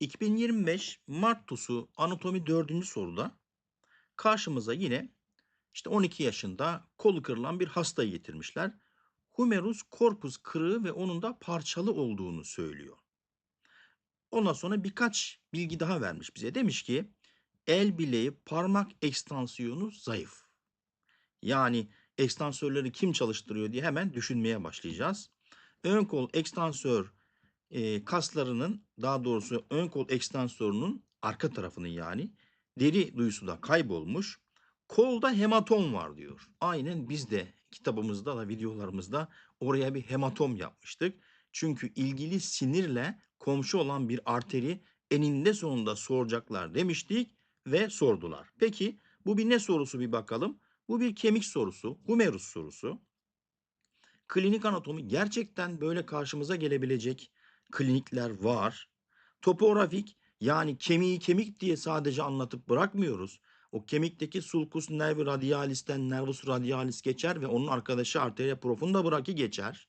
2025 Mart TUS'u anatomi 4. soruda karşımıza yine işte 12 yaşında kolu kırılan bir hastayı getirmişler. Humerus corpus kırığı ve onun da parçalı olduğunu söylüyor. Ondan sonra birkaç bilgi daha vermiş bize. Demiş ki el bileği parmak ekstansiyonu zayıf. Yani ekstansörleri kim çalıştırıyor diye hemen düşünmeye başlayacağız. Ön kol ekstansör e, kaslarının daha doğrusu ön kol ekstansörünün arka tarafının yani deri duyusu da kaybolmuş. Kolda hematom var diyor. Aynen biz de kitabımızda da videolarımızda oraya bir hematom yapmıştık. Çünkü ilgili sinirle komşu olan bir arteri eninde sonunda soracaklar demiştik ve sordular. Peki bu bir ne sorusu bir bakalım. Bu bir kemik sorusu, humerus sorusu. Klinik anatomi gerçekten böyle karşımıza gelebilecek klinikler var. Topografik yani kemiği kemik diye sadece anlatıp bırakmıyoruz. O kemikteki sulcus nervi radialis'ten nervus radialis geçer ve onun arkadaşı arteria profunda brachii geçer.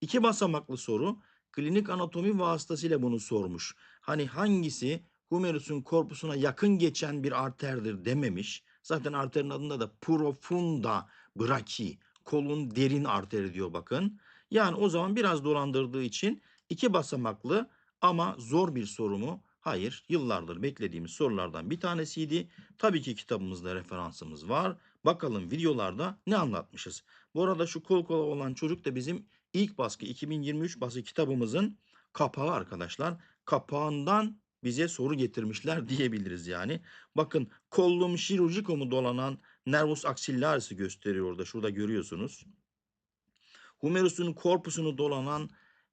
İki basamaklı soru klinik anatomi vasıtasıyla bunu sormuş. Hani hangisi humerus'un korpusuna yakın geçen bir arterdir dememiş. Zaten arterin adında da profunda brachii, kolun derin arteri diyor bakın. Yani o zaman biraz dolandırdığı için iki basamaklı ama zor bir soru mu? Hayır, yıllardır beklediğimiz sorulardan bir tanesiydi. Tabii ki kitabımızda referansımız var. Bakalım videolarda ne anlatmışız. Bu arada şu kol kola olan çocuk da bizim ilk baskı 2023 baskı kitabımızın kapağı arkadaşlar. Kapağından bize soru getirmişler diyebiliriz yani. Bakın kollum chirurgicum'u dolanan nervus axillaris'i gösteriyor orada. Şurada görüyorsunuz. Humerus'un korpusunu dolanan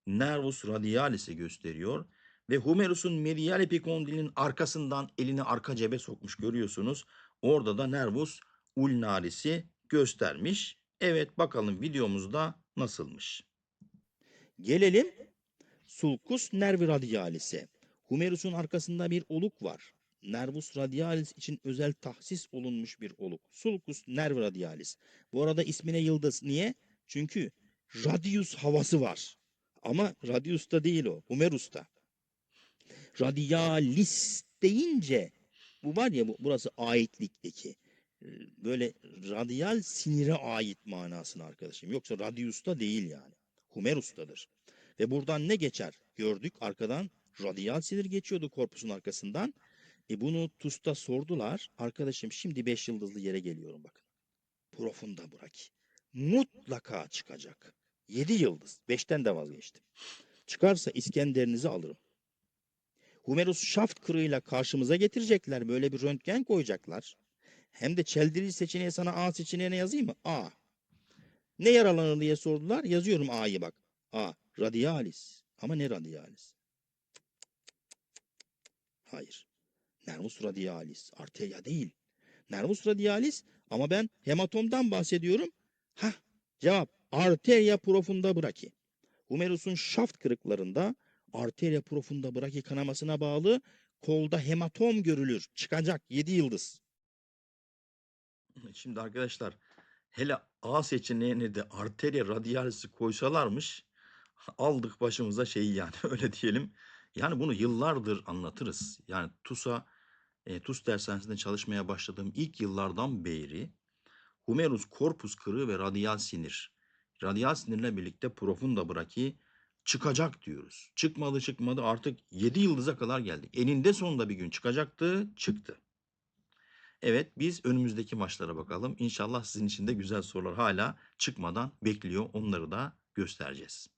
nervus radialis'i gösteriyor. Ve humerus'un medial epikondilinin arkasından elini arka cebe sokmuş görüyorsunuz. Orada da nervus ulnaris'i göstermiş. Evet bakalım videomuzda nasılmış. Gelelim sulcus nervi radialis'e. Humerus'un arkasında bir oluk var. Nervus radialis için özel tahsis olunmuş bir oluk. Sulcus nervi radialis. Bu arada ismine yıldız. Niye? Çünkü radius havası var. Ama radius'ta değil o. Humerus'ta. Radialis deyince bu var ya bu, burası aitlikteki e, böyle radyal sinire ait manasını arkadaşım. Yoksa radius'ta değil yani. Humerus'tadır. Ve buradan ne geçer? Gördük arkadan radyal sinir geçiyordu korpusun arkasından. E bunu TUS'ta sordular. Arkadaşım şimdi 5 yıldızlı yere geliyorum bakın. Profunda braki. Mutlaka çıkacak. 7 yıldız. 5'ten de vazgeçtim. Çıkarsa İskender'inizi alırım. Humerus şaft kırığıyla karşımıza getirecekler. Böyle bir röntgen koyacaklar. Hem de çeldirici seçeneği sana A seçeneğine yazayım mı? A. Ne yaralanır diye sordular. Yazıyorum A'yı bak. A. Radialis. Ama ne radialis? Hayır. Nervus radialis. Arteria değil. Nervus radialis ama ben hematomdan bahsediyorum. Ha, cevap arteria profunda brachii. Humerus'un şaft kırıklarında arteria profunda brachii kanamasına bağlı kolda hematom görülür. Çıkacak 7 yıldız. Şimdi arkadaşlar hele A seçeneğine de arteria radialis'i koysalarmış aldık başımıza şeyi yani öyle diyelim. Yani bunu yıllardır anlatırız. Yani TUS'a e, TUS dershanesinde çalışmaya başladığım ilk yıllardan beri humerus corpus kırığı ve radyal sinir. Radyal sinirle birlikte profunda braki çıkacak diyoruz. Çıkmadı çıkmadı artık 7 yıldıza kadar geldik. Eninde sonunda bir gün çıkacaktı, çıktı. Evet biz önümüzdeki maçlara bakalım. İnşallah sizin için de güzel sorular hala çıkmadan bekliyor. Onları da göstereceğiz.